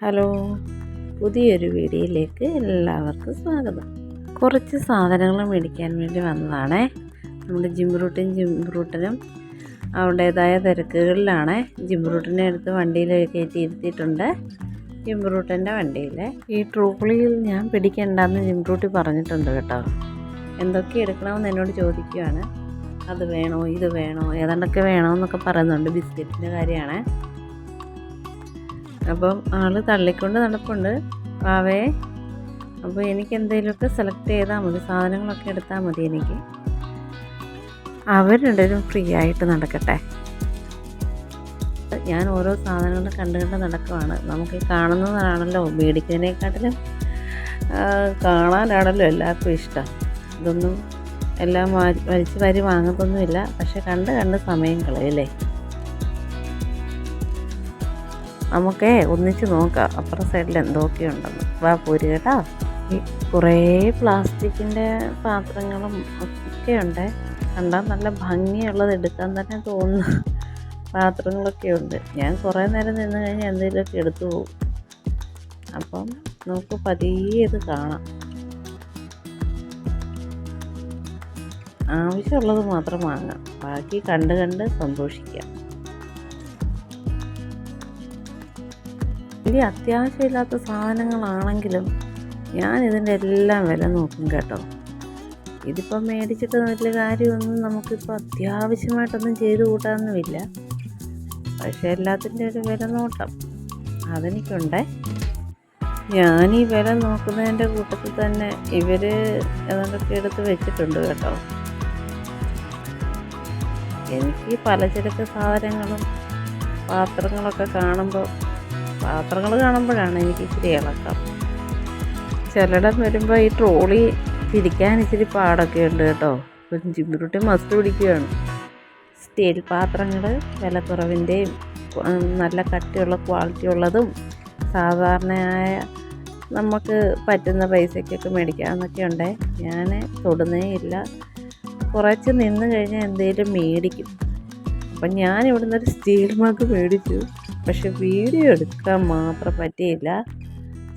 Hello. പുതിയൊരു വീഡിയോയിലേക്ക് എല്ലാവർക്കും സ്വാഗതം. കുറച്ച് സാധനങ്ങൾ മേടിക്കാൻ വേണ്ടി വന്നതാണേ. നമ്മുടെ ജിംറൂട്ടും ജിംറൂട്ടനും അവരുടേതായ തിരക്കുകളിലാണ്. ജിംറൂട്ടിനെ എടുത്ത് വണ്ടിയിൽ കയറ്റി ഇരുത്തിയിട്ടുണ്ട്. ജിംറൂട്ടന്റെ വണ്ടിയിൽ ഈ ട്രൂപ്പിളിയിൽ ഞാൻ പിടിക്കണ്ടെന്ന് ജിംറൂട്ടി പറഞ്ഞിട്ടുണ്ട് കേട്ടോ. എന്തൊക്കെ എടുക്കണമെന്ന് എന്നോട് ചോദിക്കുകയാണ് അത് വേണോ ഇത് വേണോ ഏതാണ്ടൊക്കെ വേണമെന്നൊക്കെ പറയുന്നുണ്ട് ബിസ്ക്കറ്റിന്റെ കാര്യമാണ്. അപ്പം ആൾ തള്ളിക്കൊണ്ട് നടപ്പുണ്ട്. പാവേ അപ്പോൾ എനിക്ക് എന്തെങ്കിലുമൊക്കെ സെലക്ട് ചെയ്താൽ മതി. സാധനങ്ങളൊക്കെ എടുത്താൽ മതി എനിക്ക്. അവരുണ്ടൊരു ഫ്രീ ആയിട്ട് നടക്കട്ടെ. ഞാൻ ഓരോ സാധനങ്ങൾ കണ്ടു കണ്ട് നടക്കുവാണ്. നമുക്ക് കാണുന്നതാണല്ലോ. മേടിക്കുന്നതിനെക്കാട്ടിലും കാണാനാണല്ലോ എല്ലാവർക്കും ഇഷ്ടം. ഇതൊന്നും എല്ലാം വലിച്ച് വാരി വാങ്ങത്തൊന്നുമില്ല പക്ഷെ കണ്ട് കണ്ട് സമയം കളയല്ലേ? നമുക്കേ ഒന്നിച്ച് നോക്കാം. അപ്പുറം സൈഡിൽ എന്തൊക്കെയുണ്ടെന്ന് വാ പോര് കേട്ടോ. കുറേ പ്ലാസ്റ്റിക്കിന്റെ പാത്രങ്ങളും ഒക്കെ ഉണ്ട്. കണ്ടാൽ നല്ല ഭംഗിയുള്ളത് എടുക്കാൻ തന്നെ തോന്നുന്നു. പാത്രങ്ങളൊക്കെ ഉണ്ട്. ഞാൻ കുറേ നേരം നിന്ന് കഴിഞ്ഞാൽ എന്തെങ്കിലുമൊക്കെ എടുത്തു പോകും. അപ്പം നമുക്ക് പതിയെ ഇത് കാണാം. ആവശ്യമുള്ളത് മാത്രം വാങ്ങാം. ബാക്കി കണ്ട് കണ്ട് സന്തോഷിക്കാം. വലിയ അത്യാവശ്യമില്ലാത്ത സാധനങ്ങളാണെങ്കിലും ഞാൻ ഇതിന്റെ എല്ലാം വില നോക്കും കേട്ടോ. ഇതിപ്പം മേടിച്ചിട്ട് വലിയ കാര്യമൊന്നും നമുക്കിപ്പോൾ അത്യാവശ്യമായിട്ടൊന്നും ചെയ്തു കൂട്ടാനൊന്നുമില്ല. പക്ഷേ എല്ലാത്തിന്റെ ഒരു വില നോട്ടം അതെനിക്കുണ്ടേ. ഞാൻ ഈ വില നോക്കുന്നതിന്റെ കൂട്ടത്തിൽ തന്നെ ഇവർ അതൊക്കെ എടുത്ത് വെച്ചിട്ടുണ്ട് കേട്ടോ. എനിക്ക് പലചരക്ക് സാധനങ്ങളും പാത്രങ്ങളൊക്കെ കാണുമ്പോൾ പാത്രങ്ങൾ കാണുമ്പോഴാണ് എനിക്ക് ഇച്ചിരി ഇളക്കം. ചിലയിടം വരുമ്പോൾ ഈ ട്രോളി തിരിക്കാൻ ഇച്ചിരി പാടൊക്കെ ഉണ്ട് കേട്ടോ. ഇപ്പം ജിമ്മിറുട്ടി മസ്റ്റ് പിടിക്കുകയാണ് സ്റ്റീൽ പാത്രങ്ങൾ വിലക്കുറവിന്റെയും നല്ല കട്ടിയുള്ള ക്വാളിറ്റി ഉള്ളതും സാധാരണയായ നമുക്ക് പറ്റുന്ന പൈസയ്ക്കൊക്കെ മേടിക്കാമെന്നൊക്കെ ഉണ്ട്. ഞാൻ തൊടുന്നേ ഇല്ല. കുറച്ച് നിന്ന് കഴിഞ്ഞാൽ എന്തെങ്കിലും മേടിക്കും. അപ്പം ഞാൻ ഇവിടുന്ന് ഒരു സ്റ്റീൽ മഗ് മേടിച്ചു. പക്ഷെ വീഡിയോ എടുക്കാൻ മാത്രം പറ്റിയില്ല.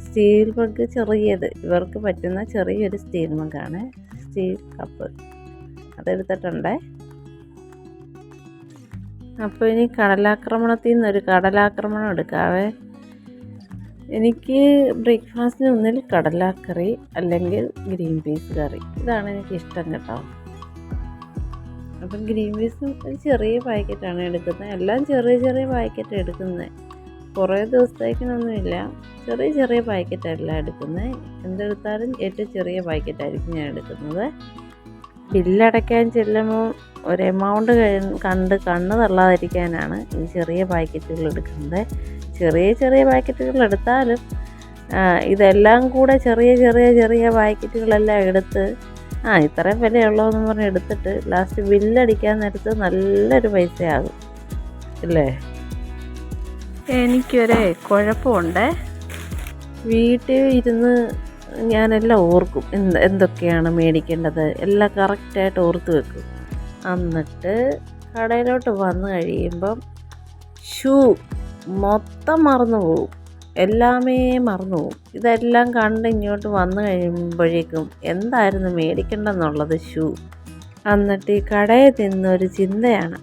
സ്റ്റീൽ മഗ് ചെറിയത്. ഇവർക്ക് പറ്റുന്ന ചെറിയൊരു സ്റ്റീൽ മഗ്ഗാണ് സ്റ്റീൽ കപ്പ്. അതെടുത്തിട്ടുണ്ടേ. അപ്പോൾ ഇനി കടലാക്രമണത്തിൽ നിന്നൊരു കടലാക്രമണം എടുക്കാവേ. എനിക്ക് ബ്രേക്ക്ഫാസ്റ്റിന് ഒന്നിൽ കടലാക്കറി അല്ലെങ്കിൽ ഗ്രീൻ പീസ് കറി. ഇതാണ് എനിക്ക് ഇഷ്ടം കേട്ടോ. അപ്പം ഗ്രീൻ പീസും ഒരു ചെറിയ പാക്കറ്റാണ് എടുക്കുന്നത്. എല്ലാം ചെറിയ ചെറിയ പാക്കറ്റ് എടുക്കുന്നത്. കുറേ ദിവസത്തേക്കിനൊന്നുമില്ല. ചെറിയ ചെറിയ പാക്കറ്റല്ല എടുക്കുന്നത്. എന്തെടുത്താലും ഏറ്റവും ചെറിയ പാക്കറ്റായിരിക്കും ഞാൻ എടുക്കുന്നത്. ബില്ലടയ്ക്കാൻ ചെല്ലുമ്പോൾ ഒരു എമൗണ്ട് കണ്ട് കണ്ണ് തള്ളാതിരിക്കാനാണ് ഈ ചെറിയ പാക്കറ്റുകൾ എടുക്കുന്നത്. ചെറിയ ചെറിയ പാക്കറ്റുകൾ എടുത്താലും ഇതെല്ലാം കൂടെ ചെറിയ ചെറിയ ചെറിയ പാക്കറ്റുകളെല്ലാം എടുത്ത് ആ ഇത്രയും വിലയുള്ളതെന്ന് പറഞ്ഞ് എടുത്തിട്ട് ലാസ്റ്റ് ബില്ലടിക്കാൻ നേരത്ത് നല്ലൊരു പൈസയാകും. അല്ലേ എനിക്കൊരേ കുഴപ്പമുണ്ട്. വീട്ടിൽ ഇരുന്ന് ഞാനെല്ലാം ഓർക്കും എന്ത് എന്തൊക്കെയാണ് മേടിക്കേണ്ടത്. എല്ലാം കറക്റ്റായിട്ട് ഓർത്ത് വെക്കും. എന്നിട്ട് കടയിലോട്ട് വന്നു കഴിയുമ്പം ഷൂ മൊത്തം മറന്നു പോകും എല്ലാമേ മറന്നു പോകും ഇതെല്ലാം കണ്ട് ഇങ്ങോട്ട് വന്നു കഴിയുമ്പോഴേക്കും എന്തായിരുന്നു മേടിക്കേണ്ടെന്നുള്ളത് ഷൂ. എന്നിട്ട് ഈ കടയിൽ നിന്നൊരു ചിന്തയാണ്.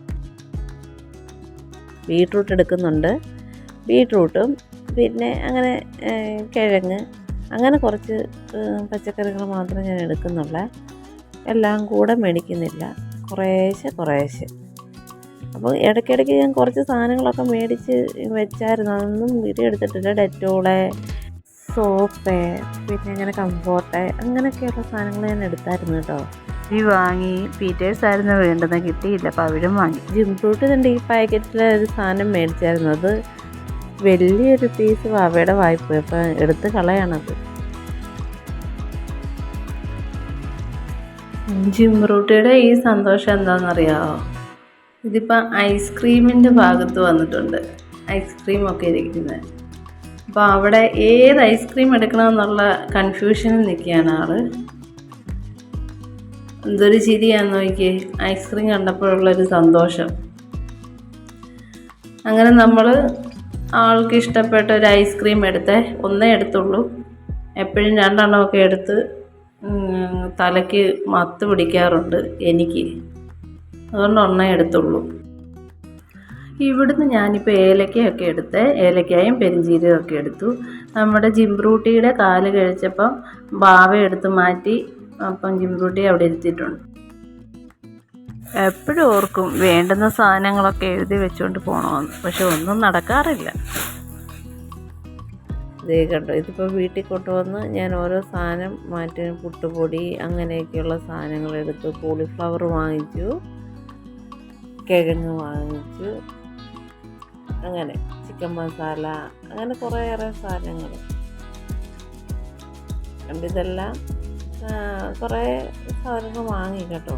ബീട്രൂട്ട് എടുക്കുന്നുണ്ട്. ബീട്രൂട്ടും പിന്നെ അങ്ങനെ കിഴങ്ങ് അങ്ങനെ കുറച്ച് പച്ചക്കറികൾ മാത്രം ഞാൻ എടുക്കുന്നുള്ളൂ. എല്ലാം കൂടെ മേടിക്കുന്നില്ല. കുറേശ്ശെ കുറേശ്ശെ. അപ്പോൾ ഇടയ്ക്കിടയ്ക്ക് ഞാൻ കുറച്ച് സാധനങ്ങളൊക്കെ മേടിച്ച് വെച്ചായിരുന്നു. അതൊന്നും വീഡിയോ എടുത്തിട്ടില്ല. ഡെറ്റോൾ സോപ്പ് പിന്നെ അങ്ങനെ കംഫോർട്ട് അങ്ങനെയൊക്കെയുള്ള സാധനങ്ങൾ ഞാൻ എടുത്തായിരുന്നു കേട്ടോ. ഈ വാങ്ങി പീറ്റേഴ്സ് ആയിരുന്നു വേണ്ടത് കിട്ടിയില്ല. അപ്പോൾ അവിടും വാങ്ങി. ജിം ഫ്രൂട്ട് ഉണ്ട് ഈ പാക്കറ്റിലെ ഒരു സാധനം മേടിച്ചായിരുന്നു. അത് വലിയൊരു പീസ് വാവയുടെ വായ്പ അപ്പം എടുത്ത് കളയാണത്. ജിം റൂട്ടിയുടെ ഈ സന്തോഷം എന്താണെന്നറിയാമോ ഇതിപ്പോൾ ഐസ്ക്രീമിന്റെ ഭാഗത്ത് വന്നിട്ടുണ്ട്. ഐസ്ക്രീം ഒക്കെ ഇരിക്കുന്നത്. അപ്പോൾ അവിടെ ഏത് ഐസ്ക്രീം എടുക്കണമെന്നുള്ള കൺഫ്യൂഷനിൽ നിൽക്കുകയാണ് ആൾ. എന്തൊരു ചിരിയാന്ന് നോക്കിയേ. ഐസ്ക്രീം കണ്ടപ്പോഴുള്ളൊരു സന്തോഷം. അങ്ങനെ നമ്മൾ ആൾക്ക് ഇഷ്ടപ്പെട്ട ഒരു ഐസ്ക്രീം എടുത്തേ. ഒന്നേ എടുത്തുള്ളൂ. എപ്പോഴും രണ്ടെണ്ണമൊക്കെ എടുത്ത് തലയ്ക്ക് മത്ത് പിടിക്കാറുണ്ട് എനിക്ക്. അതുകൊണ്ട് ഒന്നേ എടുത്തുള്ളൂ. ഇവിടുന്ന് ഞാനിപ്പോൾ ഏലക്കയൊക്കെ എടുത്ത്. ഏലക്കായും പെരിഞ്ചീരകവും ഒക്കെ എടുത്തു. നമ്മുടെ ജിംബ്രൂട്ടിയുടെ കാൽ കഴിച്ചപ്പം ബാവ എടുത്ത് മാറ്റി അപ്പം ജിംബ്രൂട്ടി അവിടെ ഇരുത്തിയിട്ടുണ്ട്. എപ്പോഴും ഓർക്കും വേണ്ടുന്ന സാധനങ്ങളൊക്കെ എഴുതി വെച്ചുകൊണ്ട് പോകണമെന്ന് പക്ഷെ ഒന്നും നടക്കാറില്ല. ഇതേ കണ്ടോ ഇതിപ്പോൾ വീട്ടിൽ കൊണ്ടുവന്ന് ഞാൻ ഓരോ സാധനം മാറ്റി പുട്ടുപൊടി അങ്ങനെയൊക്കെയുള്ള സാധനങ്ങൾ എടുത്തു കോളിഫ്ലവർ വാങ്ങിച്ചു. കിഴങ്ങ് വാങ്ങിച്ചു അങ്ങനെ ചിക്കൻ മസാല അങ്ങനെ കുറേയേറെ സാധനങ്ങൾ കണ്ട് ഇതെല്ലാം കുറേ സാധനങ്ങൾ വാങ്ങി കേട്ടോ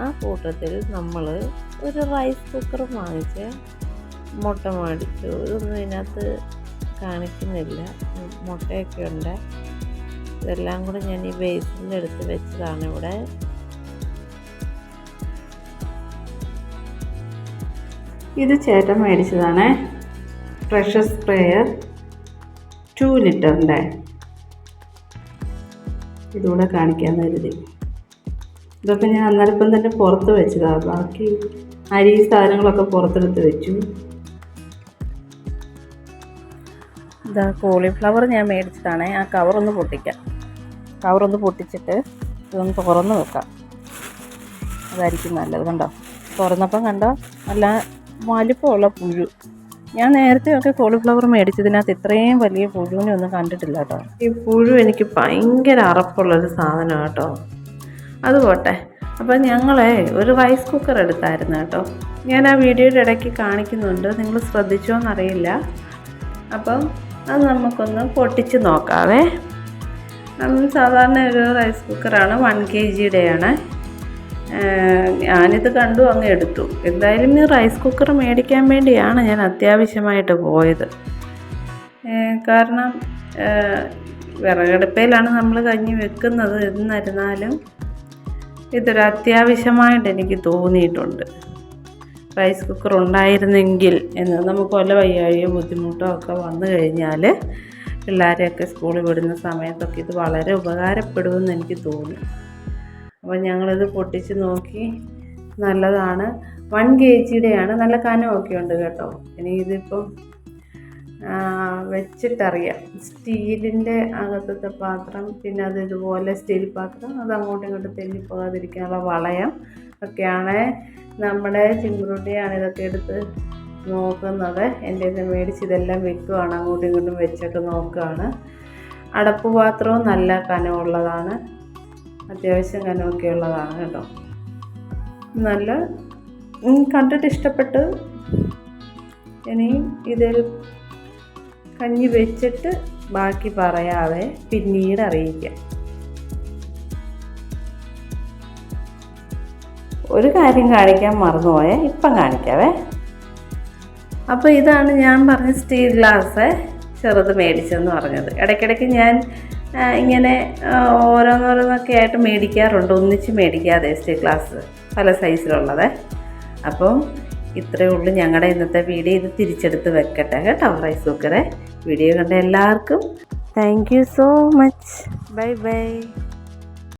ആ കൂട്ടത്തിൽ നമ്മൾ ഒരു റൈസ് കുക്കർ വാങ്ങിച്ച് മുട്ട മേടിച്ചു. ഇതൊന്നും ഇതിനകത്ത് കാണിക്കുന്നില്ല. മുട്ടയൊക്കെ ഉണ്ട്. ഇതെല്ലാം കൂടെ ഞാൻ ഈ ബേസിന്റെ അടുത്ത് വെച്ചതാണ് ഇവിടെ. ഇത് ചേട്ടൻ മേടിച്ചതാണ്. പ്രഷർ സ്പ്രേയർ ടു ലിറ്ററിന്റെ ഇതുകൂടെ കാണിക്കാമെന്ന് കരുതി. ഇതൊക്കെ ഞാൻ അന്നേരപ്പം തന്നെ പുറത്ത് വെച്ചതാണ് ബാക്കി അരി സാധനങ്ങളൊക്കെ പുറത്തെടുത്ത് വെച്ചു. ഇതാ കോളിഫ്ലവർ ഞാൻ മേടിച്ചതാണ്. ആ കവറൊന്ന് പൊട്ടിക്കാം. കവറൊന്ന് പൊട്ടിച്ചിട്ട് ഇതൊന്ന് തുറന്ന് വെക്കാം. അതായിരിക്കും നല്ലത് കണ്ടോ? തുറന്നപ്പം കണ്ടോ? നല്ല വലിപ്പമുള്ള പുഴു. ഞാൻ നേരത്തെയൊക്കെ കോളിഫ്ലവർ മേടിച്ചതിനകത്ത് ഇത്രയും വലിയ പുഴുവിനെ ഒന്നും കണ്ടിട്ടില്ല കേട്ടോ. ഈ പുഴു എനിക്ക് ഭയങ്കര അറപ്പുള്ളൊരു സാധനമാണ് കേട്ടോ. അത് പോട്ടെ. അപ്പം ഞങ്ങളെ ഒരു റൈസ് കുക്കർ എടുത്തായിരുന്നു കേട്ടോ. ഞാൻ ആ വീഡിയോയുടെ ഇടയ്ക്ക് കാണിക്കുന്നുണ്ട്. നിങ്ങൾ ശ്രദ്ധിച്ചോ എന്നറിയില്ല. അപ്പം അത് നമുക്കൊന്ന് പൊട്ടിച്ച് നോക്കാവേ. നമ്മൾ സാധാരണ ഒരു റൈസ് കുക്കറാണ് വൺ കെ ജിയുടെയാണ് ഞാനിത് കണ്ടു അങ്ങ് എടുത്തു. എന്തായാലും ഈ റൈസ് കുക്കർ മേടിക്കാൻ വേണ്ടിയാണ് ഞാൻ അത്യാവശ്യമായിട്ട് പോയത്. കാരണം വിറകടുപ്പയിലാണ് നമ്മൾ കഞ്ഞി വെക്കുന്നത് എന്നിരുന്നാലും ഇതൊരു അത്യാവശ്യമായിട്ട് എനിക്ക് തോന്നിയിട്ടുണ്ട്. റൈസ് കുക്കർ ഉണ്ടായിരുന്നെങ്കിൽ എന്ന് നമുക്ക് വല്ല വയ്യാഴിയോ ബുദ്ധിമുട്ടോ ഒക്കെ വന്നു കഴിഞ്ഞാൽ പിള്ളേരെയൊക്കെ സ്കൂളിൽ വിടുന്ന സമയത്തൊക്കെ ഇത് വളരെ ഉപകാരപ്പെടുമെന്ന് എനിക്ക് തോന്നി. അപ്പോൾ ഞങ്ങളിത് പൊട്ടിച്ച് നോക്കി നല്ലതാണ്. വൺ കെ ജിയുടെയാണ് നല്ല കനമൊക്കെ ഉണ്ട് കേട്ടോ. ഇനി ഇതിപ്പം വെച്ചിട്ടറിയാം. സ്റ്റീലിന്റെ അകത്തത്തെ പാത്രം പിന്നെ അത് ഇതുപോലെ സ്റ്റീൽ പാത്രം അത് അങ്ങോട്ടും ഇങ്ങോട്ടും തെല്ലിപ്പോകാതിരിക്കാനുള്ള വളയം ഒക്കെയാണ് നമ്മുടെ ചിമ്പ്രൂട്ടിയാണ് ഇതൊക്കെ എടുത്ത് നോക്കുന്നത്. എന്റെ ഇത് മേടിച്ച് ഇതെല്ലാം വെക്കുവാണ്. അങ്ങോട്ടും ഇങ്ങോട്ടും വെച്ചൊക്കെ നോക്കുകയാണ്. അടപ്പ് പാത്രവും നല്ല കനമുള്ളതാണ്. അത്യാവശ്യം കനമൊക്കെ ഉള്ളതാണ് കേട്ടോ. നല്ല കണ്ടിട്ട് ഇഷ്ടപ്പെട്ട് ഇനിയും ഇതിൽ കഞ്ഞി വെച്ചിട്ട് ബാക്കി പറയാതെ പിന്നീട് അറിയിക്കാം. ഒരു കാര്യം കാണിക്കാൻ മറന്നുപോയേ ഇപ്പം കാണിക്കാവേ. അപ്പോൾ ഇതാണ് ഞാൻ പറഞ്ഞ സ്റ്റീൽ ഗ്ലാസ് ചെറുത് മേടിച്ചെന്ന് പറഞ്ഞത്. ഇടയ്ക്കിടയ്ക്ക് ഞാൻ ഇങ്ങനെ ഓരോന്നോരോന്നൊക്കെ ആയിട്ട് മേടിക്കാറുണ്ട്. ഒന്നിച്ച് മേടിക്കാതെ സ്റ്റീൽ ക്ലാസ് പല സൈസിലുള്ളത് അപ്പം ഇത്രയേ ഉള്ളൂ ഞങ്ങളുടെ ഇന്നത്തെ വീഡിയോ ഇത് തിരിച്ചെടുത്ത് വെക്കട്ടെ കേട്ടോ റൈസ് കുക്കറെ വീഡിയോ കണ്ട എല്ലാവർക്കും. Thank you so much bye bye